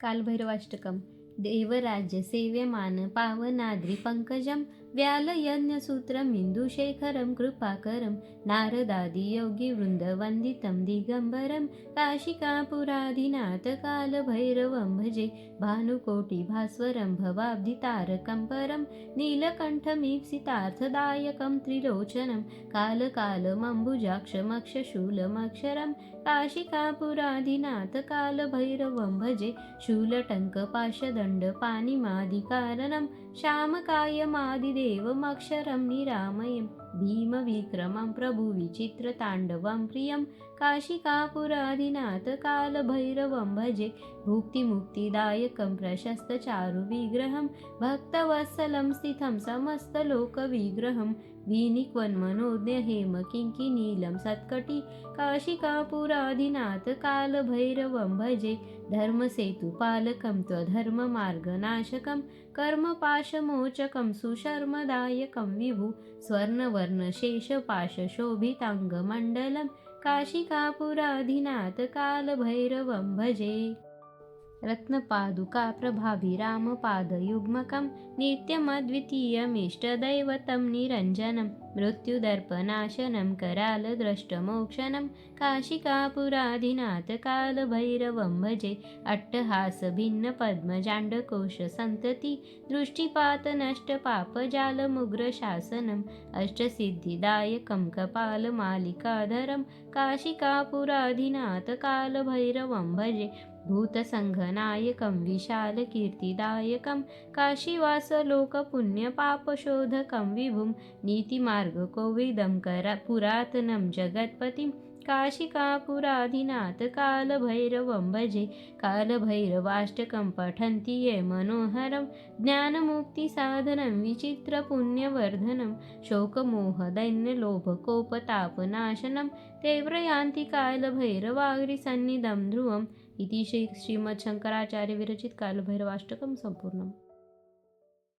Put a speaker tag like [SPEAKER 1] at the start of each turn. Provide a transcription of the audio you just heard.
[SPEAKER 1] कालभैरवाष्टकम् देवराज्य देवराज्यसेव्यमान पावनाद्रिपङ्कजं व्यालयज्ञसूत्रमिन्दुशेखरं दिगंबरम नारदादियोगिवृन्दवन्दितं, दिगम्बरं काशिकापुराधिनाथकालभैरवं भजे, भानुकोटिभास्वरं भवाब्धितारकं परं नीलकण्ठमीप्सितार्थदायकं त्रिलोचनं, कालकालमम्बुजाक्षमक्षशूलमक्षरं काशिकापुराधिनाथकालभैरवं भजे, शूलटङ्कपाशद शूलटङ्कपाशदण्डपाणिमादिकारणं श्यामकायमादिदेवमक्षरं निरामयं भीमविक्रमं प्रभुविचित्रताण्डवं प्रियं काशिकापुरादिनाथकालभैरवं भजे भुक्तिमुक्तिदायकं प्रशस्तचारुविग्रहं भक्तवत्सलं स्थितं समस्तलोकविग्रहं विनिक्वन्मनोज्ञ हेमकिङ्किनीलं सत्कटि काशिकापुरादिनाथकालभैरवं भजे। धर्मसेतुपालकं त्वधर्ममार्गनाशकं कर्मपाशमोचकं सुशर्मदायकं विभु। स्वर्णवर्णशेषपाशशोभिताङ्गमण्डलं काशिकापुराधिनाथकालभैरवं भजे। रत्नपादुकाप्रभाभिरामपादयुग्मकं नित्यमद्वितीयमिष्टदैवतं निरञ्जनं मृत्युदर्पनाशनं करालद्रष्टमोक्षणं काशिकापुराधिनाथकालभैरवं भजे अट्टहासभिन्नपद्मजाण्डकोशसन्तति दृष्टिपातनष्टपापजालमुग्रशासनम् अष्टसिद्धिदायकं कपालमालिकाधरं काशिकापुराधिनाथकालभैरवं भजे भूतसङ्घनायकं विशालकीर्तिदायकं काशीवासलोकपुण्यपापशोधकं विभुं नीतिमार्गकोविदं करा पुरातनं जगत्पतिं काशिकापुराधिनाथकालभैरवं भजे कालभैरवाष्टकं पठन्ति ये मनोहरं ज्ञानमुक्तिसाधनं विचित्रपुण्यवर्धनं शोकमोहदैन्यलोभकोपतापनाशनं तीव्रयान्ति कालभैरवाग्रिसन्निधं इति श्री श्रीमच्छङ्कराचार्यविरचित कालभैरवाष्टकं सम्पूर्णम्।